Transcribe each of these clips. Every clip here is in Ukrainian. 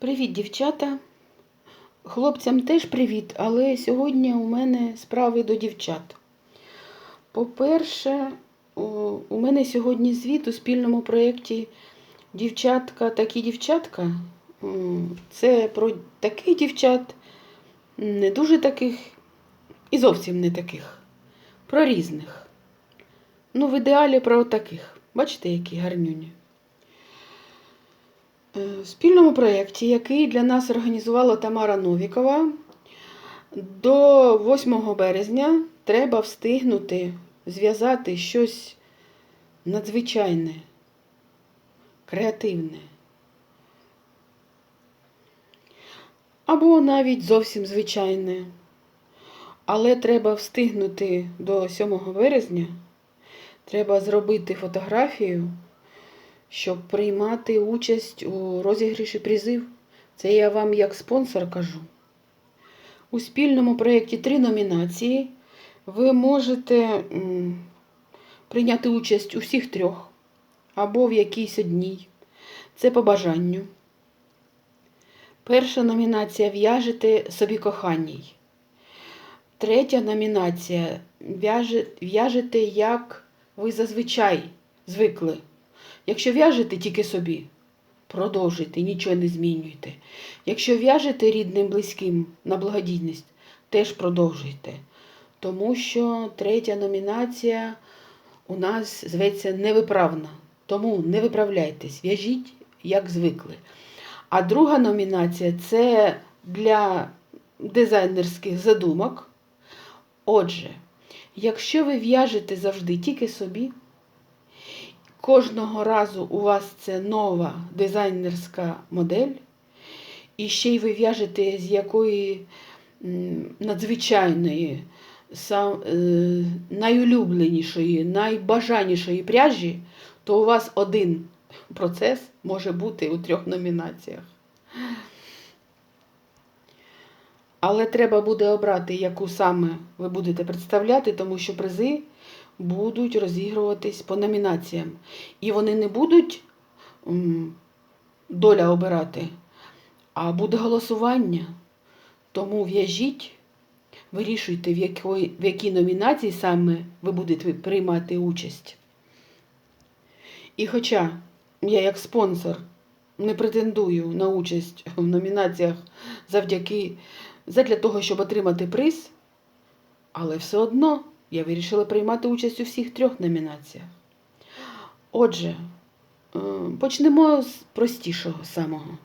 Привіт, дівчата. Хлопцям теж привіт, але сьогодні у мене справи до дівчат. По-перше, у мене сьогодні звіт у спільному проєкті Дівчатка такі дівчатка. Це про таких дівчат, не дуже таких і зовсім не таких. Про різних. Ну, в ідеалі про таких. Бачите, які гарнюні. Е, спільному проєкті, який для нас організувала Тамара Новікова, до 8 березня треба встигнути зв'язати щось надзвичайне, креативне. Або навіть зовсім звичайне. Але треба встигнути до 7 березня. Треба зробити фотографію щоб приймати участь у розіграші призів. Це я вам як спонсор кажу. У спільному проєкті три номінації. Ви можете прийняти участь у всіх трьох або в якійсь одній. Це по бажанню. Перша номінація в'яжете собі коханій. Третя номінація в'яжете, як ви зазвичай звикли. Якщо в'яжете тільки собі, продовжуйте, нічого не змінюйте. Якщо в'яжете рідним, близьким на благодійність, теж продовжуйте. Тому що третя номінація у нас зветься невиправна. Тому не виправляйтесь, в'яжіть, як звикли. А друга номінація це для дизайнерських задумок. Отже, якщо ви в'яжете завжди тільки собі, Кожного разу у вас це нова дизайнерська модель, і ще й ви в'яжете з якої надзвичайної, е, найулюбленішої, найбажанішої пряжі, то у вас один процес може бути у трьох номінаціях. Але треба буде обрати, яку саме ви будете представляти, тому що призи будуть розігруватись по номінаціям. І вони не будуть доля обирати, а буде голосування. Тому в'яжіть, вирішуйте, в якій, в якій номінації саме ви будете приймати участь. І хоча я як спонсор не претендую на участь в номінаціях завдяки задля того, щоб отримати приз, але все одно я вирішила приймати участь у всіх трьох номінаціях. Отже, е, почнемо з простішого самого.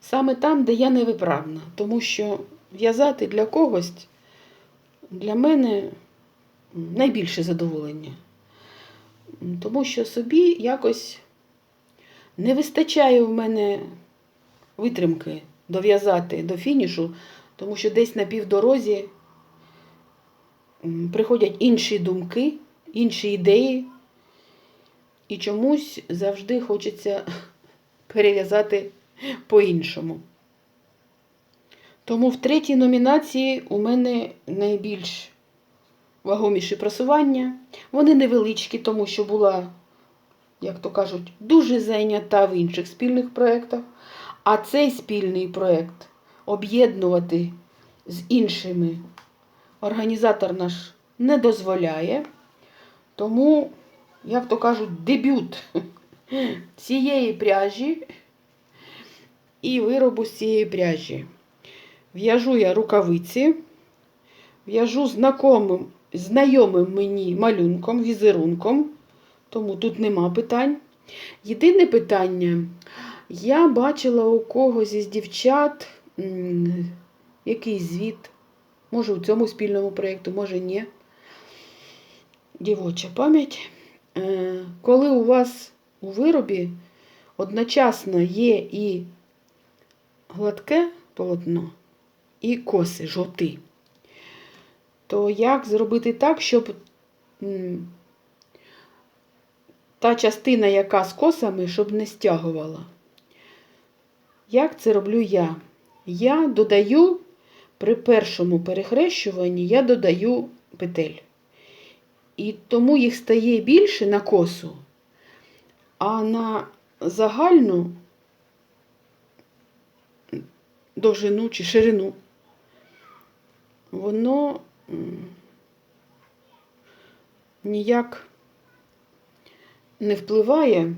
Саме там, де я невиправна, тому що в'язати для когось для мене найбільше задоволення. Тому що собі якось не вистачає в мене витримки дов'язати до фінішу, тому що десь на півдорозі приходять інші думки, інші ідеї, і чомусь завжди хочеться перев'язати по-іншому. Тому в третій номінації у мене найбільш вагоміші просування. Вони невеличкі, тому що була, як то кажуть, дуже зайнята в інших спільних проєктах. А цей спільний проєкт об'єднувати з іншими організатор наш не дозволяє. Тому, як то кажуть, дебют цієї пряжі і виробу з цієї пряжі. В'яжу я рукавиці, в'яжу знакомим, знайомим мені малюнком, візерунком, тому тут нема питань. Єдине питання, я бачила у когось із дівчат якийсь звіт, може у цьому спільному проєкту, може ні. Дівоча пам'ять. Е, Коли у вас у виробі одночасно є і гладке полотно, і коси жовти, то як зробити так, щоб та частина, яка з косами, щоб не стягувала? Як це роблю я? Я додаю при першому перехрещуванні я додаю петель. І тому їх стає більше на косу, а на загальну довжину чи ширину, воно ніяк не впливає.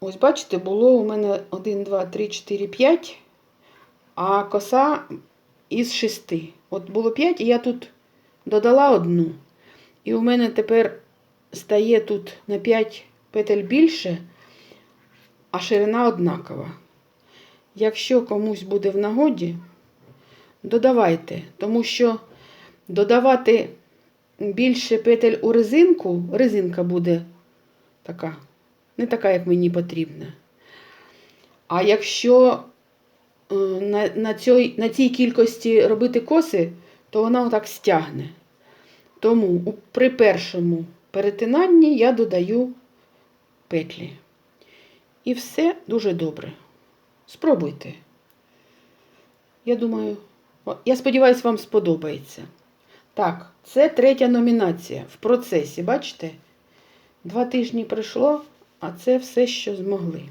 Ось бачите, було у мене 1, 2, 3, 4, 5, а коса із 6. От було 5, і я тут додала одну. І у мене тепер стає тут на 5 петель більше, а ширина однакова. Якщо комусь буде в нагоді, додавайте, тому що додавати більше петель у резинку, резинка буде така, не така, як мені потрібна. А якщо на, на, цій, на цій кількості робити коси, то вона отак стягне. Тому при першому перетинанні я додаю петлі. І все дуже добре. Спробуйте. Я думаю, я сподіваюся, вам сподобається. Так, це третя номінація в процесі, бачите? Два тижні пройшло, а це все, що змогли.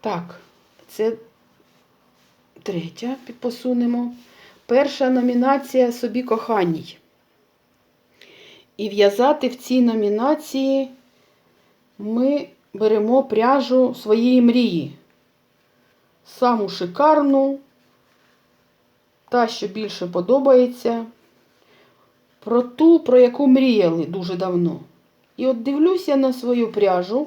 Так, це третя підпосунемо. Перша номінація собі коханій. І в'язати в цій номінації ми беремо пряжу своєї мрії. Саму шикарну, та, що більше подобається, про ту, про яку мріяли дуже давно. І от дивлюся на свою пряжу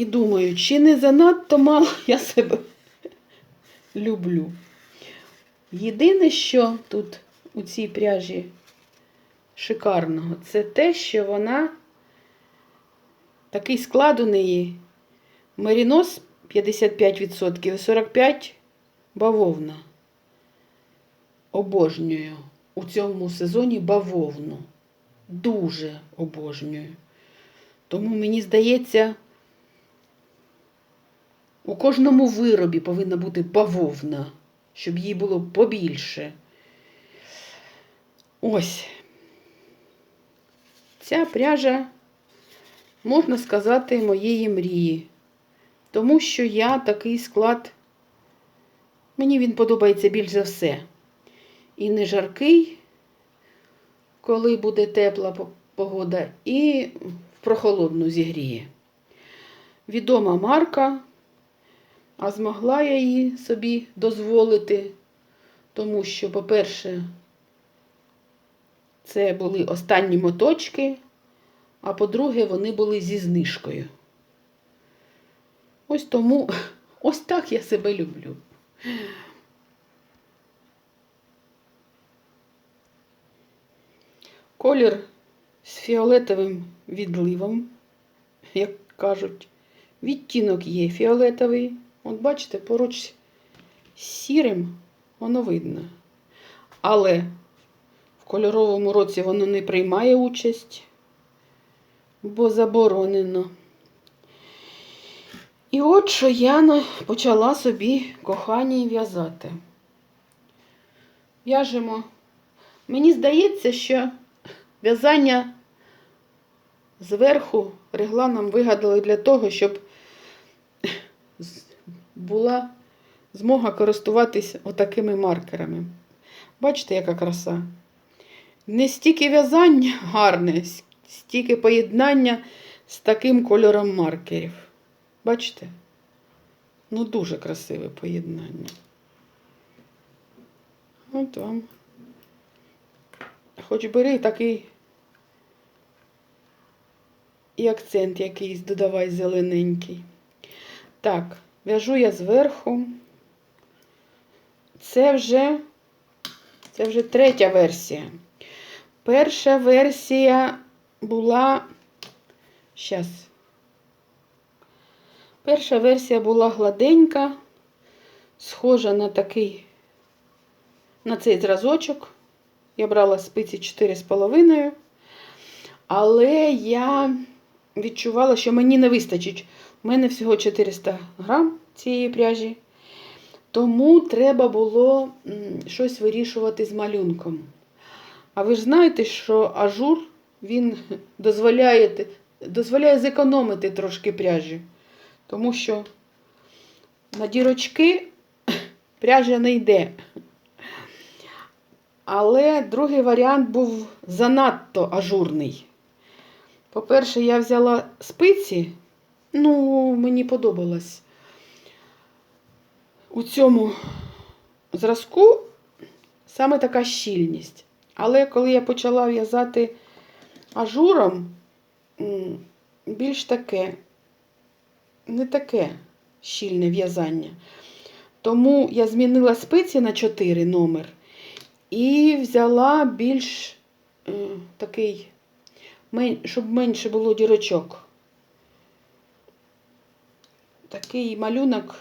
і думаю, чи не занадто мало я себе люблю. Єдине, що тут у цій пряжі шикарного, це те, що вона такий склад у неї мерінос 55% і 45% бавовна. Обожнюю у цьому сезоні бавовну. Дуже обожнюю. Тому мені здається, у кожному виробі повинна бути бавовна, щоб їй було побільше. Ось. Ця пряжа, можна сказати, моєї мрії. Тому що я такий склад, мені він подобається більш за все. І не жаркий, коли буде тепла погода, і в прохолодну зігріє. Відома марка, а змогла я її собі дозволити, тому що, по-перше, це були останні моточки, а по-друге, вони були зі знижкою. Ось тому, ось так я себе люблю. Колір з фіолетовим відливом, як кажуть. Відтінок є фіолетовий. От бачите, поруч з сірим воно видно. Але в кольоровому році воно не приймає участь, бо заборонено. І от що я почала собі коханій в'язати. В'яжемо. Мені здається, що в'язання зверху регланом вигадали для того, щоб була змога користуватися отакими маркерами. Бачите, яка краса? Не стільки в'язання гарне, стільки поєднання з таким кольором маркерів. Бачите? Ну, дуже красиве поєднання. От вам. Хоч бери такий і акцент якийсь додавай зелененький. Так, в'яжу я зверху. Це вже, це вже третя версія. Перша версія була. Щас. Перша версія була гладенька, схожа на такий, на цей зразочок. Я брала спиці 4,5. Але я відчувала, що мені не вистачить. У мене всього 400 грам цієї пряжі. Тому треба було щось вирішувати з малюнком. А ви ж знаєте, що ажур він дозволяє, дозволяє зекономити трошки пряжі. Тому що на дірочки пряжа не йде. Але другий варіант був занадто ажурний. По-перше, я взяла спиці, ну, мені подобалось. У цьому зразку саме така щільність. Але коли я почала в'язати ажуром, більш таке, не таке щільне в'язання. Тому я змінила спиці на 4 номер і взяла більш е, такий, щоб менше було дірочок. Такий малюнок,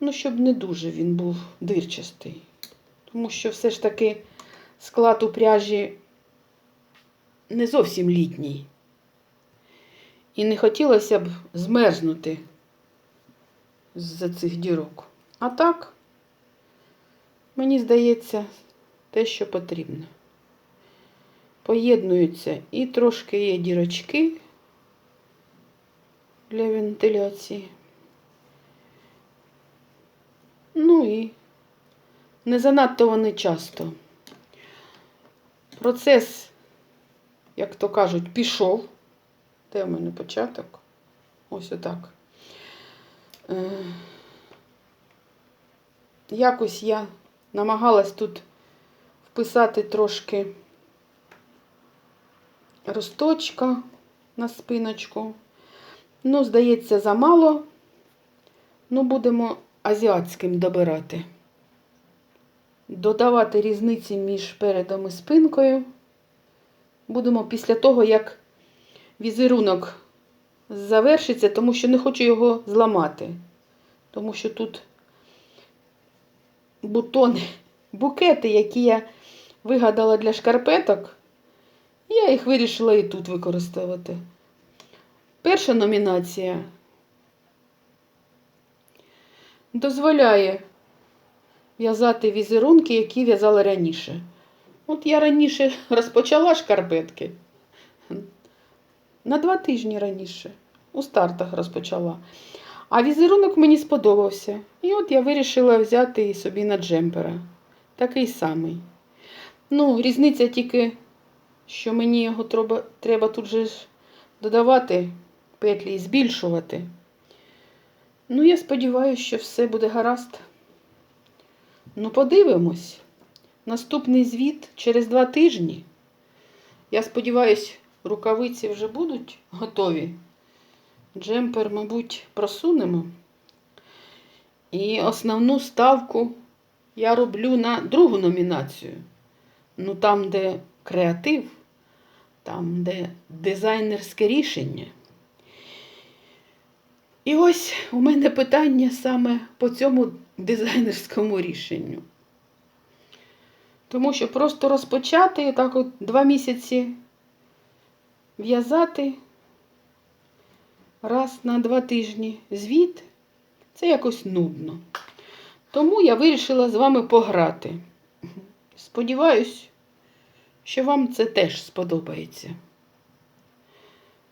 ну, щоб не дуже він був дирчастий. Тому що все ж таки склад у пряжі не зовсім літній. І не хотілося б змерзнути з-за цих дірок. А так, мені здається, те, що потрібно. Поєднуються і трошки є дірочки для вентиляції. Ну і не занадто вони часто. Процес, як то кажуть, пішов. Де в мене початок? Ось отак. Е, Якось я намагалась тут вписати трошки росточка на спиночку. Ну, здається, замало. Ну, будемо азіатським добирати. Додавати різниці між передом і спинкою. Будемо після того, як візерунок завершиться, тому що не хочу його зламати. Тому що тут бутони, букети, які я вигадала для шкарпеток, я їх вирішила і тут використовувати. Перша номінація дозволяє в'язати візерунки, які в'язала раніше. От я раніше розпочала шкарпетки. На два тижні раніше. У стартах розпочала. А візерунок мені сподобався. І от я вирішила взяти собі на джемпера. Такий самий. Ну, різниця тільки, що мені його треба, треба тут же додавати петлі і збільшувати. Ну, я сподіваюся, що все буде гаразд. Ну, подивимось. Наступний звіт через два тижні. Я сподіваюся, рукавиці вже будуть готові. Джемпер, мабуть, просунемо. І основну ставку я роблю на другу номінацію. Ну, там, де креатив, там, де дизайнерське рішення. І ось у мене питання саме по цьому дизайнерському рішенню. Тому що просто розпочати так от два місяці в'язати раз на два тижні звіт це якось нудно. Тому я вирішила з вами пограти. Сподіваюсь, що вам це теж сподобається.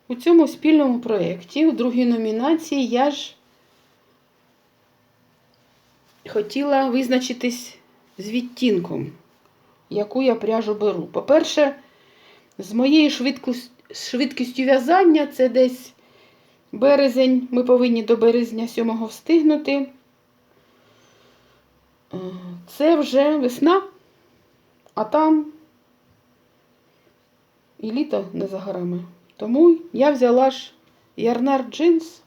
У цьому спільному проєкті, у другій номінації, я ж хотіла визначитись з відтінком, яку я пряжу беру. По-перше, з моєю швидкістю в'язання це десь березень. Ми повинні до березня 7 встигнути. Е, Це вже весна, а там і літо не за горами. Тому я взяла ж ярнар джинс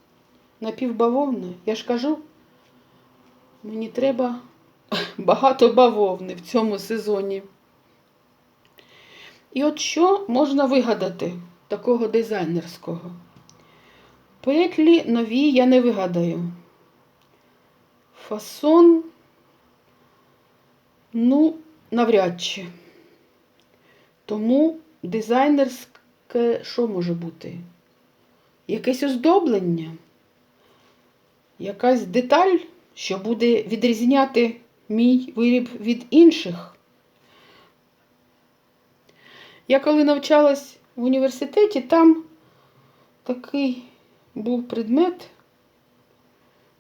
напівбавовни. Я ж кажу, мені треба багато бавовни в цьому сезоні. І от що можна вигадати такого дизайнерського? Петлі нові я не вигадаю. Фасон, ну, навряд чи. Тому дизайнерське що може бути? Якесь оздоблення, якась деталь, що буде відрізняти мій виріб від інших. Я коли навчалась в університеті, там такий був предмет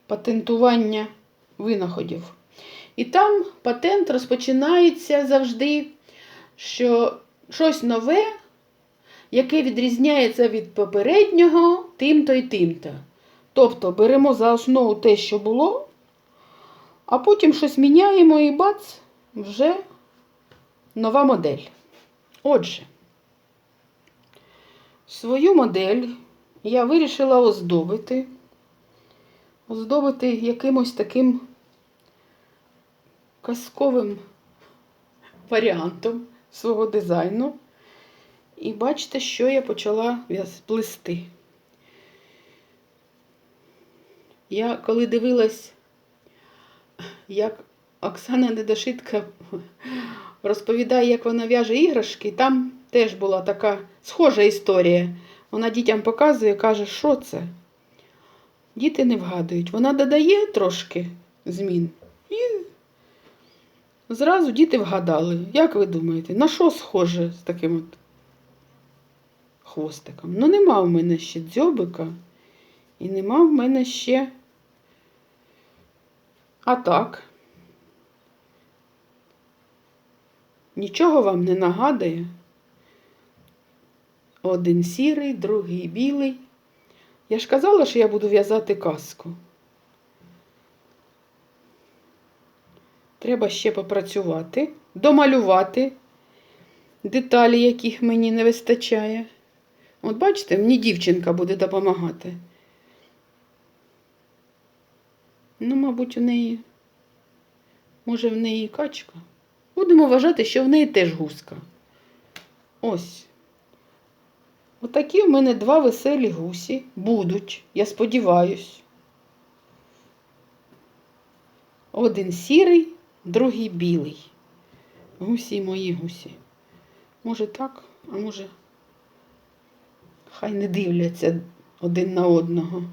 патентування винаходів. І там патент розпочинається завжди, що щось нове, яке відрізняється від попереднього тим-то і тим-то. Тобто беремо за основу те, що було, а потім щось міняємо і бац, вже нова модель. Отже, свою модель я вирішила оздобити, оздобити якимось таким казковим варіантом свого дизайну. І бачите, що я почала плести. Я коли дивилась, як Оксана Недошитка розповідає, як вона в'яже іграшки, там теж була така схожа історія. Вона дітям показує, каже, що це. Діти не вгадують. Вона додає трошки змін. І зразу діти вгадали. Як ви думаєте, на що схоже з таким от хвостиком? Ну, нема в мене ще дзьобика. І нема в мене ще. А так. Нічого вам не нагадує. Один сірий, другий білий. Я ж казала, що я буду в'язати казку. Треба ще попрацювати, домалювати деталі, яких мені не вистачає. От бачите, мені дівчинка буде допомагати. Ну, мабуть, у неї, може, в неї качка. Будемо вважати, що в неї теж гуска. Ось. Отакі в мене два веселі гусі будуть, я сподіваюсь. Один сірий, другий білий. Гусі мої гусі. Може так, а може, хай не дивляться один на одного.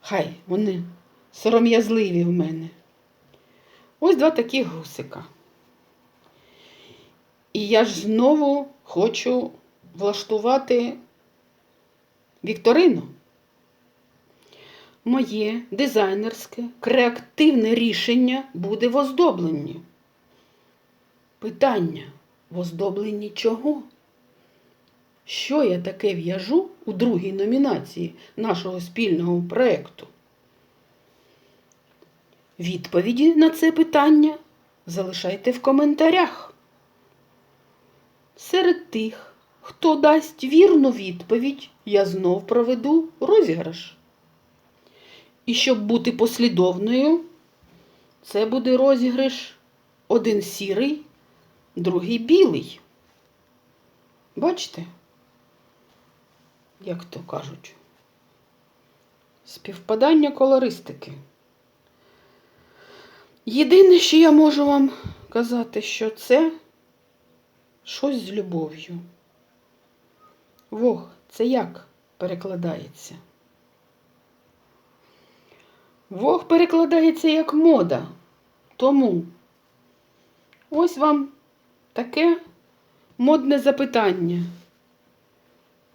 Хай вони сором'язливі в мене. Ось два такі гусика. І я ж знову хочу влаштувати вікторину. Моє дизайнерське, креативне рішення буде в оздобленні. Питання в оздобленні чого? Що я таке в'яжу у другій номінації нашого спільного проєкту? Відповіді на це питання залишайте в коментарях. Серед тих, хто дасть вірну відповідь, я знов проведу розіграш. І щоб бути послідовною, це буде розіграш один сірий, другий білий. Бачите? Як то кажуть? Співпадання колористики. Єдине, що я можу вам казати, що це щось з любов'ю. Вог, це як перекладається? Вог перекладається як мода. Тому ось вам таке модне запитання.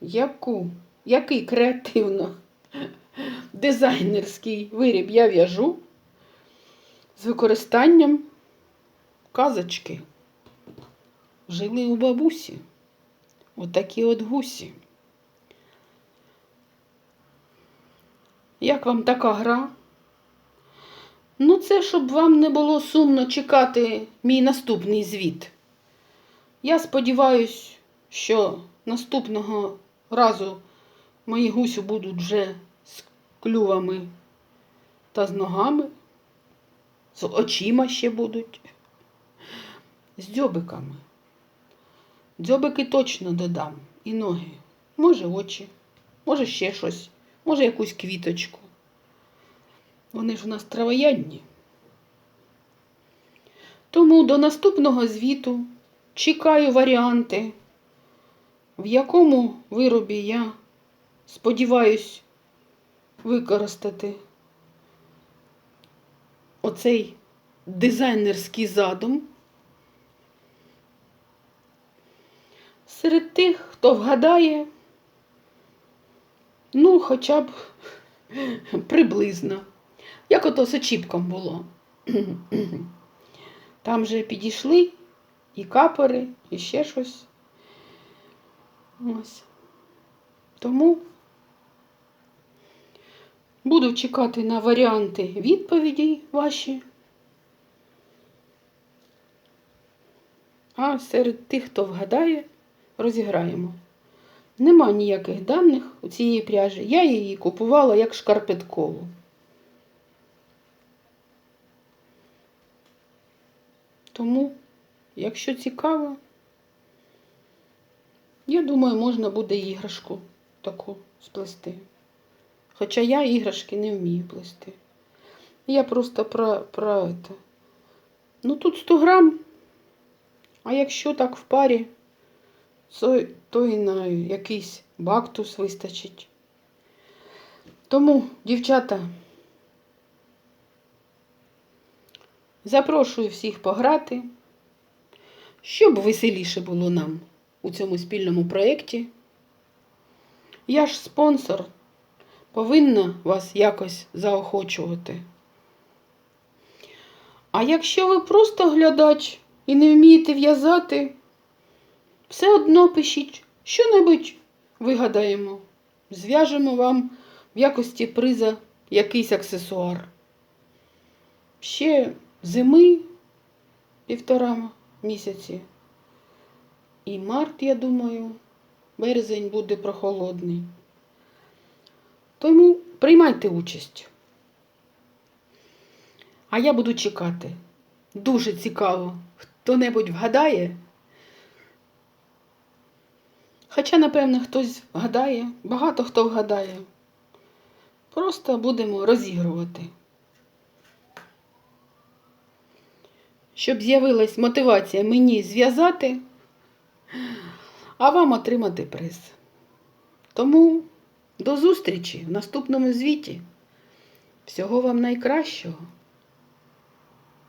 Яку, який креативно дизайнерський виріб я в'яжу з використанням казочки? Жили у бабусі. Отакі от гусі. Як вам така гра? Ну, це щоб вам не було сумно чекати мій наступний звіт. Я сподіваюсь, що наступного разу мої гусі будуть вже з клювами та з ногами, з очима ще будуть, з дзьобиками. Дзьобики точно додам і ноги. Може очі, може ще щось, може якусь квіточку. Вони ж у нас травоядні. Тому до наступного звіту чекаю варіанти, в якому виробі я сподіваюсь використати оцей дизайнерський задум. Серед тих, хто вгадає, Ну, хоча б приблизно. Як ото з очіпком було. Там же підійшли і капори, і ще щось. Ось. Тому буду чекати на варіанти відповіді ваші. А серед тих, хто вгадає, розіграємо. Нема ніяких даних у цієї пряжі. Я її купувала як шкарпеткову. Тому, якщо цікаво, я думаю, можна буде іграшку таку сплести. Хоча я іграшки не вмію плести. Я просто про, про это. Ну тут 100 грам. А якщо так в парі, то і на якийсь бактус вистачить. Тому, дівчата, запрошую всіх пограти, щоб веселіше було нам у цьому спільному проєкті. Я ж спонсор, повинна вас якось заохочувати. А якщо ви просто глядач і не вмієте в'язати, все одно пишіть, що-небудь вигадаємо. Зв'яжемо вам в якості приза якийсь аксесуар. Ще зими півтора місяці. І март, я думаю, березень буде прохолодний. Тому приймайте участь. А я буду чекати. Дуже цікаво, хто-небудь вгадає. Хоча, напевно, хтось вгадає, багато хто вгадає. Просто будемо розігрувати. Щоб з'явилась мотивація мені зв'язати, а вам отримати приз. Тому до зустрічі в наступному звіті. Всього вам найкращого.